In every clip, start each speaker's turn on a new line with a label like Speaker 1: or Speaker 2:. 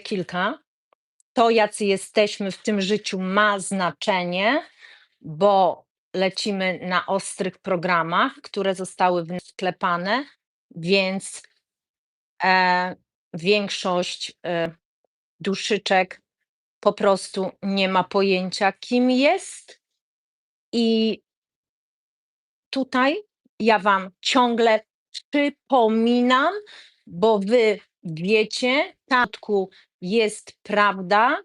Speaker 1: kilka. To, jacy jesteśmy w tym życiu, ma znaczenie, bo lecimy na ostrych programach, które zostały wklepane, więc e, większość e, duszyczek po prostu nie ma pojęcia, kim jest. I tutaj ja Wam ciągle przypominam, bo Wy wiecie, tatku jest prawda,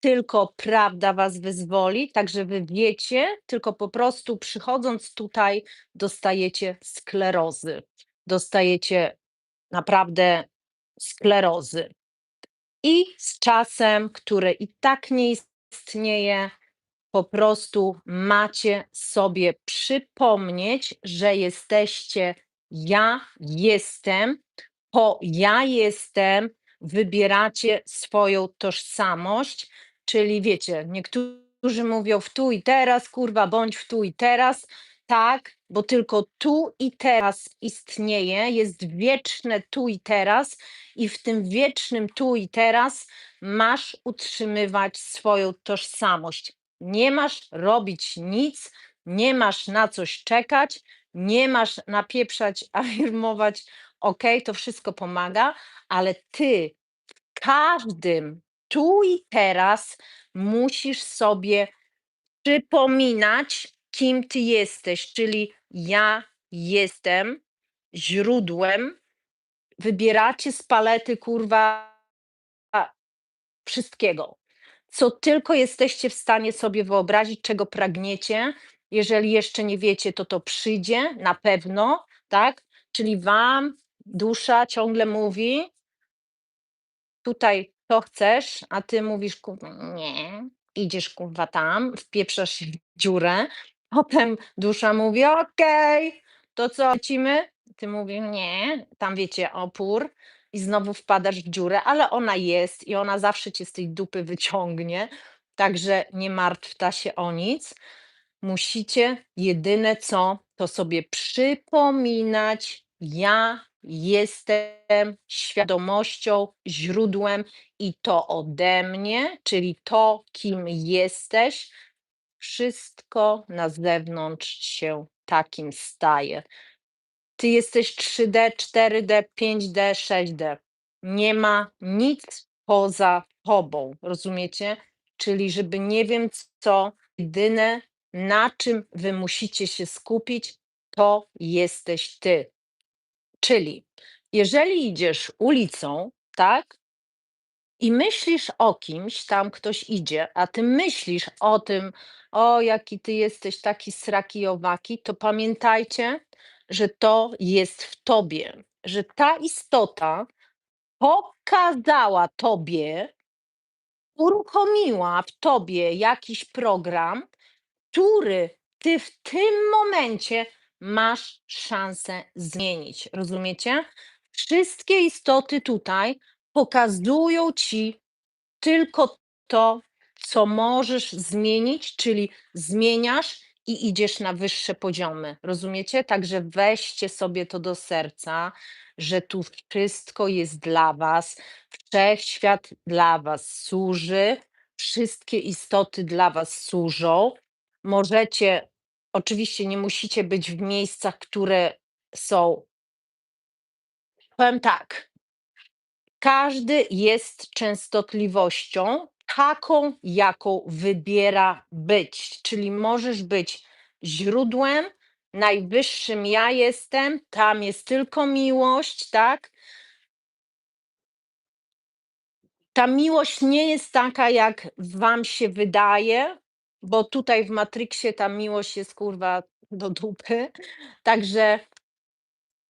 Speaker 1: tylko prawda Was wyzwoli, także Wy wiecie, tylko po prostu przychodząc tutaj dostajecie sklerozy. Dostajecie naprawdę sklerozy. I z czasem, które i tak nie istnieje, po prostu macie sobie przypomnieć, że jesteście ja jestem, po ja jestem wybieracie swoją tożsamość, czyli wiecie, niektórzy mówią w tu i teraz, kurwa, bądź w tu i teraz, tak, bo tylko tu i teraz istnieje, jest wieczne tu i teraz, i w tym wiecznym tu i teraz masz utrzymywać swoją tożsamość. Nie masz robić nic, nie masz na coś czekać, nie masz napieprzać, afirmować, ok, to wszystko pomaga, ale ty w każdym tu i teraz musisz sobie przypominać, kim ty jesteś, czyli ja jestem źródłem. Wybieracie z palety, kurwa, wszystkiego, co tylko jesteście w stanie sobie wyobrazić, czego pragniecie. Jeżeli jeszcze nie wiecie, to to przyjdzie na pewno, tak? Czyli wam dusza ciągle mówi, tutaj to chcesz, a ty mówisz, kurwa, nie, idziesz kurwa tam, wpieprzasz się w dziurę, potem dusza mówi, okej, to co, lecimy? Ty mówisz, nie, tam wiecie, opór i znowu wpadasz w dziurę, ale ona jest i ona zawsze cię z tej dupy wyciągnie, także nie martwta się o nic. Musicie jedyne co, to sobie przypominać, ja jestem świadomością, źródłem i to ode mnie, czyli to, kim jesteś, wszystko na zewnątrz się takim staje. Ty jesteś 3D, 4D, 5D, 6D. Nie ma nic poza tobą, rozumiecie? Czyli żeby nie wiem co, jedyne na czym wy musicie się skupić, to jesteś ty. Czyli jeżeli idziesz ulicą, tak, i myślisz o kimś, tam ktoś idzie, a ty myślisz o tym, o jaki ty jesteś taki sraki owaki, to pamiętajcie, że to jest w tobie, że ta istota pokazała tobie, uruchomiła w tobie jakiś program, który ty w tym momencie masz szansę zmienić. Rozumiecie? Wszystkie istoty tutaj pokazują ci tylko to, co możesz zmienić, czyli zmieniasz i idziesz na wyższe poziomy. Rozumiecie? Także weźcie sobie to do serca, że tu wszystko jest dla Was, wszechświat dla Was służy, wszystkie istoty dla Was służą. Możecie, oczywiście nie musicie być w miejscach, które są. Powiem tak. Każdy jest częstotliwością taką, jaką wybiera być. Czyli możesz być źródłem, najwyższym ja jestem, tam jest tylko miłość, tak? Ta miłość nie jest taka, jak wam się wydaje, bo tutaj w Matrixie ta miłość jest kurwa do dupy. Także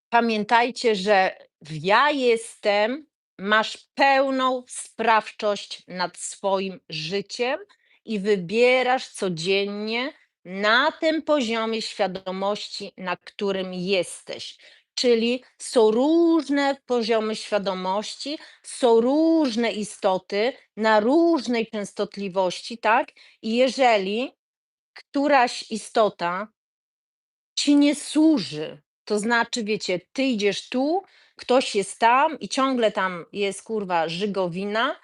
Speaker 1: pamiętajcie, że w ja jestem masz pełną sprawczość nad swoim życiem i wybierasz codziennie na tym poziomie świadomości, na którym jesteś. Czyli są różne poziomy świadomości, są różne istoty na różnej częstotliwości, tak? I jeżeli któraś istota ci nie służy, to znaczy, wiecie, ty idziesz tu, ktoś jest tam i ciągle tam jest kurwa żygowina,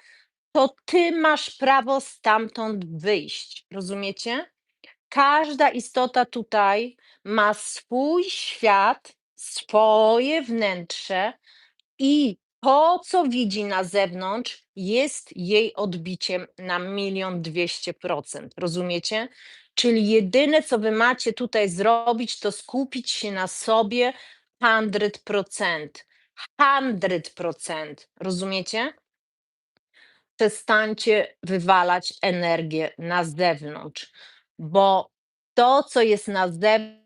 Speaker 1: to ty masz prawo stamtąd wyjść. Rozumiecie? Każda istota tutaj ma swój świat, swoje wnętrze i to, co widzi na zewnątrz, jest jej odbiciem na 1.200.000. Rozumiecie? Czyli jedyne, co wy macie tutaj zrobić, to skupić się na sobie 100%. 100%. Rozumiecie? Przestańcie wywalać energię na zewnątrz, bo to, co jest na zewnątrz,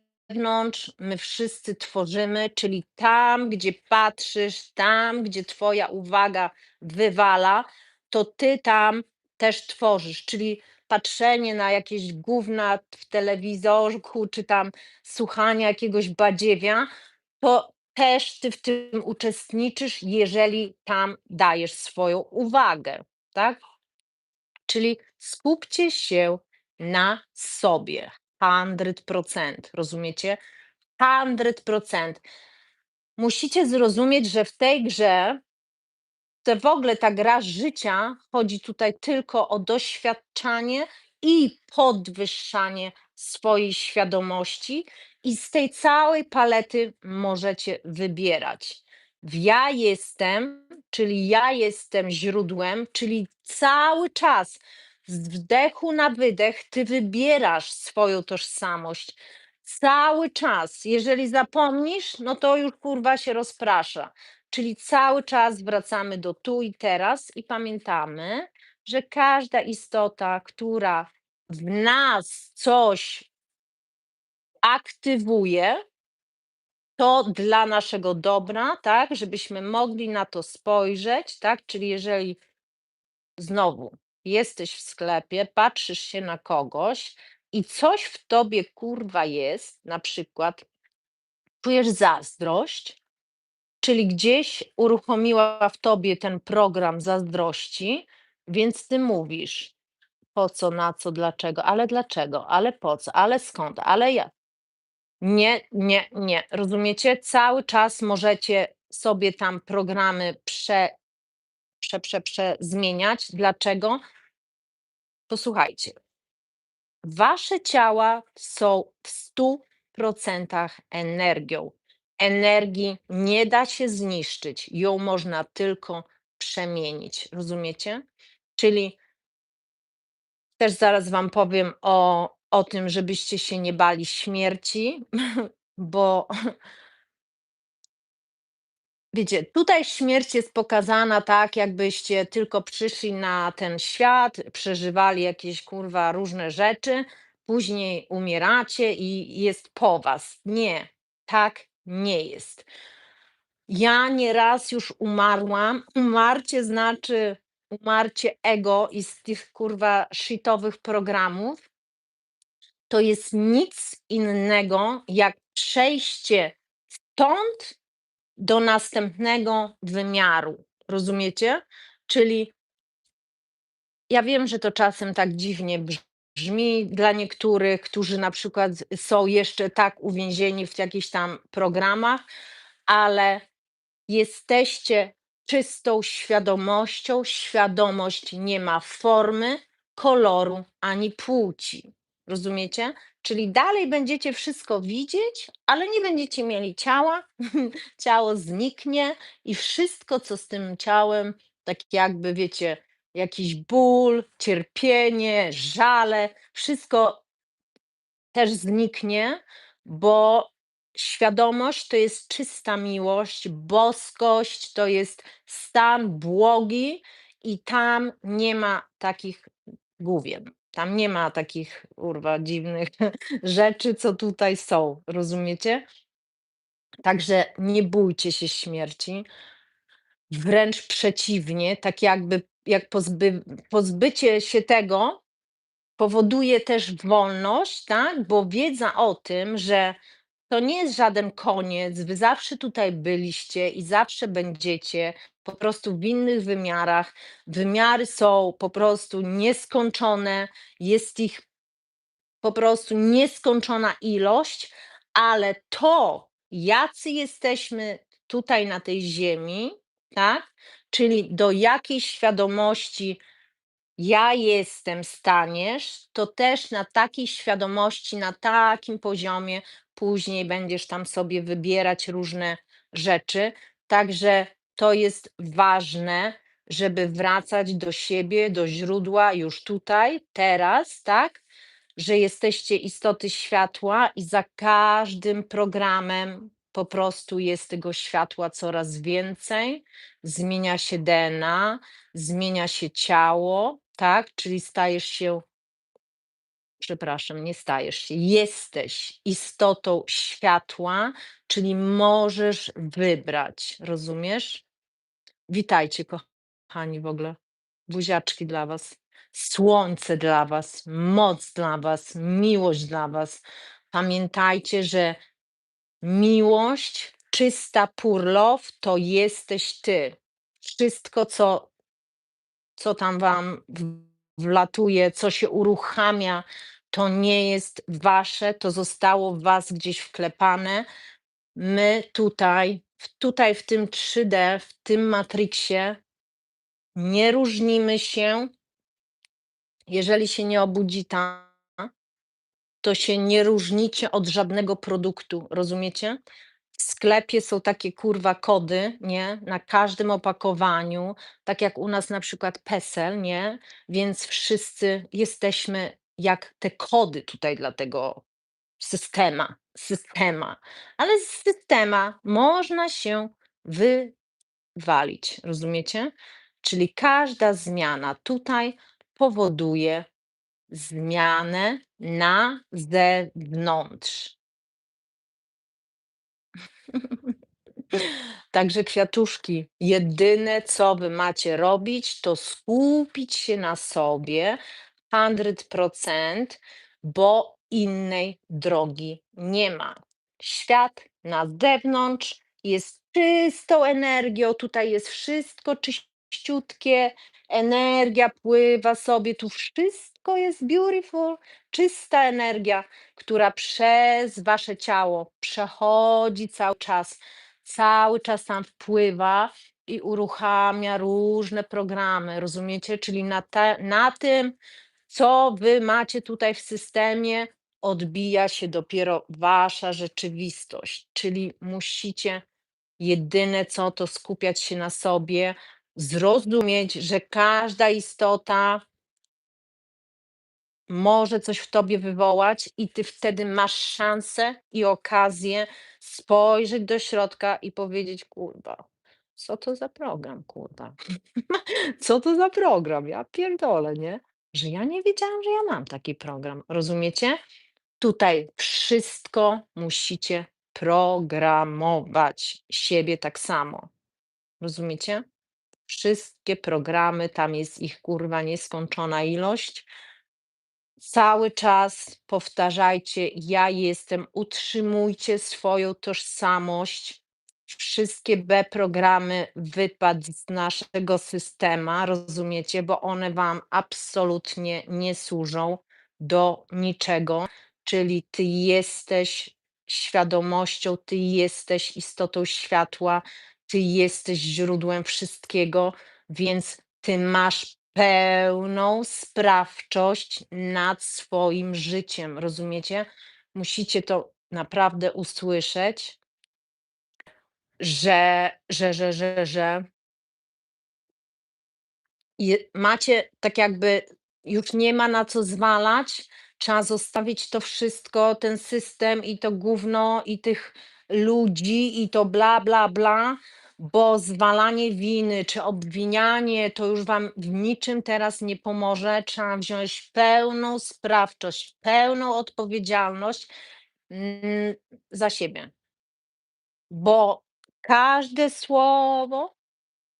Speaker 1: my wszyscy tworzymy, czyli tam, gdzie patrzysz, tam, gdzie twoja uwaga wywala, to ty tam też tworzysz, czyli patrzenie na jakieś gówna w telewizorku, czy tam słuchanie jakiegoś badziewia, to też ty w tym uczestniczysz, jeżeli tam dajesz swoją uwagę, tak? Czyli skupcie się na sobie 100%, rozumiecie? 100%. Musicie zrozumieć, że w tej grze, to w ogóle ta gra życia, chodzi tutaj tylko o doświadczanie i podwyższanie swojej świadomości i z tej całej palety możecie wybierać. W ja jestem, czyli ja jestem źródłem, czyli cały czas z wdechu na wydech ty wybierasz swoją tożsamość. Cały czas. Jeżeli zapomnisz, no to już kurwa się rozprasza. Czyli cały czas wracamy do tu i teraz i pamiętamy, że każda istota, która w nas coś aktywuje, to dla naszego dobra, tak? Żebyśmy mogli na to spojrzeć, tak? Czyli jeżeli znowu jesteś w sklepie, patrzysz się na kogoś i coś w tobie kurwa jest, na przykład czujesz zazdrość, czyli gdzieś uruchomiła w tobie ten program zazdrości, więc ty mówisz, po co, na co, dlaczego, ale dlaczego, ale po co, ale skąd, ale jak. Nie, nie, nie. Rozumiecie? Cały czas możecie sobie tam programy prze, prze, prze, prze zmieniać. Dlaczego? Posłuchajcie. Wasze ciała są w 100% energią. Energii nie da się zniszczyć, ją można tylko przemienić. Rozumiecie? Czyli też zaraz Wam powiem o, o tym, żebyście się nie bali śmierci, bo wiecie, tutaj śmierć jest pokazana tak, jakbyście tylko przyszli na ten świat, przeżywali jakieś kurwa różne rzeczy, później umieracie i jest po was. Nie, tak nie jest. Ja nieraz już umarłam. Umarcie znaczy umarcie ego i z tych kurwa shitowych programów. To jest nic innego jak przejście stąd do następnego wymiaru. Rozumiecie? Czyli ja wiem, że to czasem tak dziwnie brzmi dla niektórych, którzy na przykład są jeszcze tak uwięzieni w jakichś tam programach, ale jesteście czystą świadomością. Świadomość nie ma formy, koloru ani płci. Rozumiecie? Czyli dalej będziecie wszystko widzieć, ale nie będziecie mieli ciała. Ciało zniknie i wszystko, co z tym ciałem, tak jakby wiecie, jakiś ból, cierpienie, żale, wszystko też zniknie, bo świadomość to jest czysta miłość, boskość to jest stan błogi i tam nie ma takich główien. Tam nie ma takich kurwa dziwnych rzeczy, co tutaj są. Rozumiecie? Także nie bójcie się śmierci. Wręcz przeciwnie, tak jakby jak pozby, pozbycie się tego powoduje też wolność, tak? Bo wiedza o tym, że to nie jest żaden koniec, wy zawsze tutaj byliście i zawsze będziecie, po prostu w innych wymiarach. Wymiary są po prostu nieskończone, jest ich po prostu nieskończona ilość, ale to, jacy jesteśmy tutaj na tej ziemi, tak? Czyli do jakiej świadomości ja jestem staniesz, to też na takiej świadomości, na takim poziomie później będziesz tam sobie wybierać różne rzeczy. Także to jest ważne, żeby wracać do siebie, do źródła już tutaj, teraz, tak? Że jesteście istoty światła i za każdym programem po prostu jest tego światła coraz więcej. Zmienia się DNA, zmienia się ciało, tak? Czyli stajesz się przepraszam, nie stajesz się, jesteś istotą światła, czyli możesz wybrać, rozumiesz? Witajcie, kochani, w ogóle. Buziaczki dla was, słońce dla was, moc dla was, miłość dla was. Pamiętajcie, że miłość, czysta pure love to jesteś ty. Wszystko, co co tam wam wlatuje, co się uruchamia, to nie jest wasze, to zostało w was gdzieś wklepane. My tutaj, tutaj w tym 3D, w tym matriksie nie różnimy się. Jeżeli się nie obudzi ta, to się nie różnicie od żadnego produktu, rozumiecie? W sklepie są takie kurwa kody, nie? Na każdym opakowaniu, tak jak u nas na przykład PESEL, nie? Więc wszyscy jesteśmy jak te kody tutaj dla tego systema, systema. Ale z systema można się wywalić, rozumiecie? Czyli każda zmiana tutaj powoduje zmianę na zewnątrz. Także kwiatuszki, jedyne co wy macie robić, to skupić się na sobie 100%, bo innej drogi nie ma. Świat na zewnątrz jest czystą energią, tutaj jest wszystko czyściutkie, energia pływa sobie, tu wszystko jest beautiful, czysta energia, która przez wasze ciało przechodzi cały czas, cały czas tam wpływa i uruchamia różne programy, rozumiecie? Czyli na, te, na tym, co wy macie tutaj w systemie, odbija się dopiero wasza rzeczywistość. Czyli musicie jedyne co to skupiać się na sobie, zrozumieć, że każda istota może coś w tobie wywołać, i ty wtedy masz szansę i okazję spojrzeć do środka i powiedzieć: Kurwa, co to za program, kurwa? Co to za program? Ja pierdolę, nie? Że ja nie wiedziałam, że ja mam taki program. Rozumiecie? Tutaj wszystko musicie programować. Siebie tak samo. Rozumiecie? Wszystkie programy, tam jest ich kurwa nieskończona ilość. Cały czas powtarzajcie: Ja jestem, utrzymujcie swoją tożsamość. Wszystkie B programy wypadł z naszego systema, rozumiecie? Bo one wam absolutnie nie służą do niczego. Czyli ty jesteś świadomością, ty jesteś istotą światła, ty jesteś źródłem wszystkiego, więc ty masz pełną sprawczość nad swoim życiem, rozumiecie? Musicie to naprawdę usłyszeć. Że że że że że je macie tak jakby już nie ma na co zwalać, trzeba zostawić to wszystko, ten system i to gówno, i tych ludzi, i to bla, bla, bla, bo zwalanie winy czy obwinianie to już wam w niczym teraz nie pomoże. Trzeba wziąć pełną sprawczość, pełną odpowiedzialność, mm, za siebie. Bo każde słowo,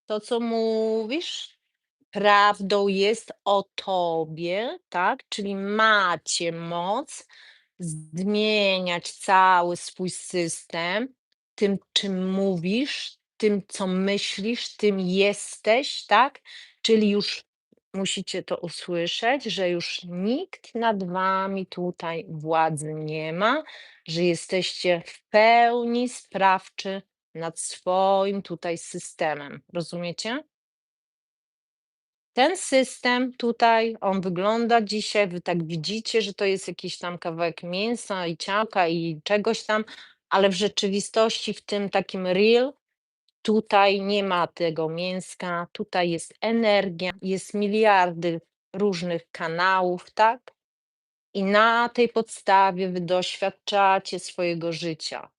Speaker 1: to co mówisz, prawdą jest o tobie, tak? Czyli macie moc zmieniać cały swój system tym, czym mówisz, tym, co myślisz, tym jesteś, tak? Czyli już musicie to usłyszeć, że już nikt nad wami tutaj władzy nie ma, że jesteście w pełni sprawczy nad swoim tutaj systemem. Rozumiecie? Ten system tutaj, on wygląda dzisiaj, wy tak widzicie, że to jest jakiś tam kawałek mięsa i ciałka i czegoś tam, ale w rzeczywistości w tym takim real, tutaj nie ma tego mięska, tutaj jest energia, jest miliardy różnych kanałów, tak? I na tej podstawie wy doświadczacie swojego życia.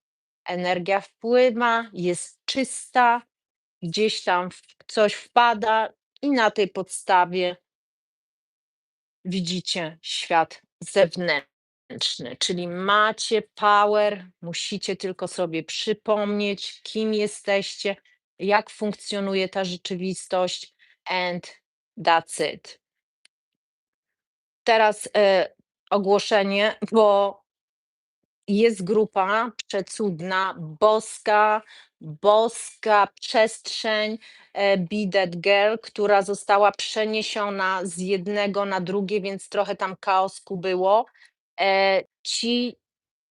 Speaker 1: Energia wpływa, jest czysta, gdzieś tam coś wpada i na tej podstawie widzicie świat zewnętrzny, czyli macie power, musicie tylko sobie przypomnieć, kim jesteście, jak funkcjonuje ta rzeczywistość and that's it. Teraz, e, ogłoszenie, bo jest grupa przecudna, boska, boska przestrzeń, e, Be That Girl, która została przeniesiona z jednego na drugie, więc trochę tam chaosku było. E, ci,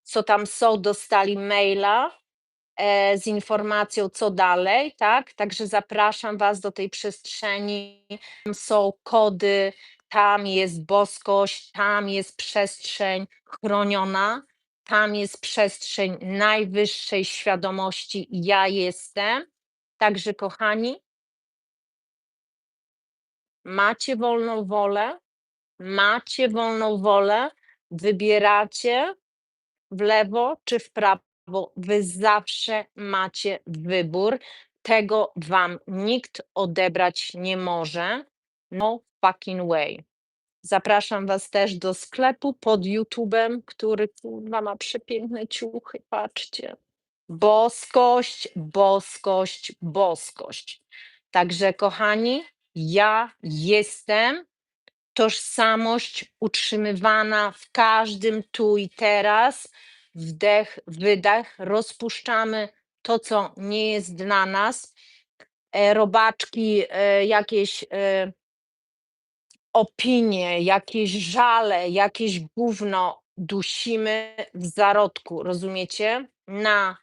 Speaker 1: co tam są, dostali maila, e, z informacją, co dalej, tak? Także zapraszam was do tej przestrzeni. Tam są kody, tam jest boskość, tam jest przestrzeń chroniona, tam jest przestrzeń najwyższej świadomości ja jestem. Także kochani macie wolną wolę, macie wolną wolę, wybieracie w lewo czy w prawo, wy zawsze macie wybór. Tego wam nikt odebrać nie może. No fucking way. Zapraszam was też do sklepu pod YouTube'em, który kurwa ma przepiękne ciuchy, patrzcie. Boskość, boskość, boskość. Także kochani, ja jestem tożsamość utrzymywana w każdym tu i teraz. Wdech, wydech, rozpuszczamy to, co nie jest dla nas. E, robaczki, e, jakieś e, opinie, jakieś żale, jakieś gówno dusimy w zarodku, rozumiecie? Na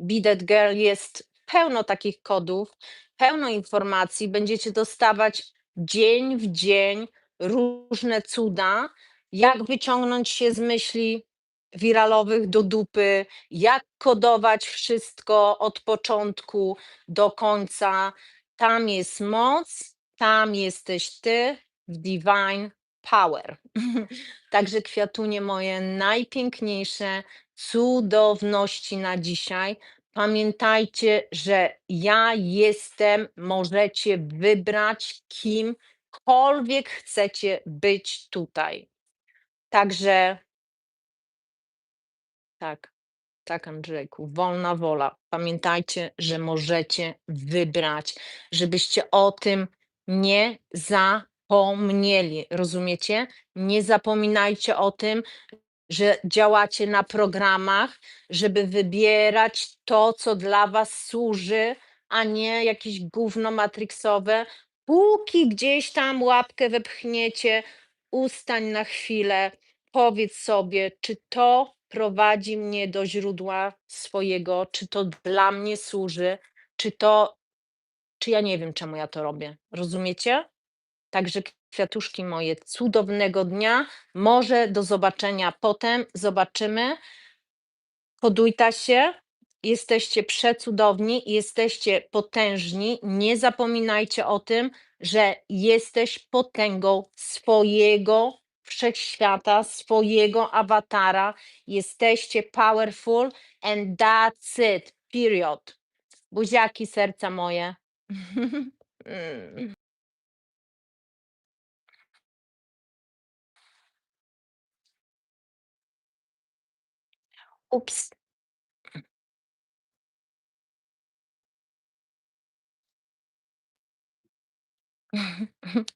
Speaker 1: Be Girl jest pełno takich kodów, pełno informacji. Będziecie dostawać dzień w dzień różne cuda, jak wyciągnąć się z myśli wiralowych do dupy, jak kodować wszystko od początku do końca. Tam jest moc, tam jesteś ty w divine power. Także kwiatunie moje najpiękniejsze cudowności na dzisiaj. Pamiętajcie, że ja jestem, możecie wybrać kimkolwiek chcecie być tutaj. Także tak, tak Andrzejku, wolna wola. Pamiętajcie, że możecie wybrać, żebyście o tym nie zapomnieli, rozumiecie? Nie zapominajcie o tym, że działacie na programach, żeby wybierać to, co dla was służy, a nie jakieś gówno matrixowe. Póki gdzieś tam łapkę wepchniecie, ustań na chwilę, powiedz sobie, czy to prowadzi mnie do źródła swojego, czy to dla mnie służy, czy to, czy ja nie wiem, czemu ja to robię. Rozumiecie? Także kwiatuszki moje, cudownego dnia. Może do zobaczenia potem. Zobaczymy. Podujta się. Jesteście przecudowni, jesteście potężni. Nie zapominajcie o tym, że jesteś potęgą swojego wszechświata, swojego awatara. Jesteście powerful and that's it. Period. Buziaki serca moje. Mm. Ups. 嗯哼哼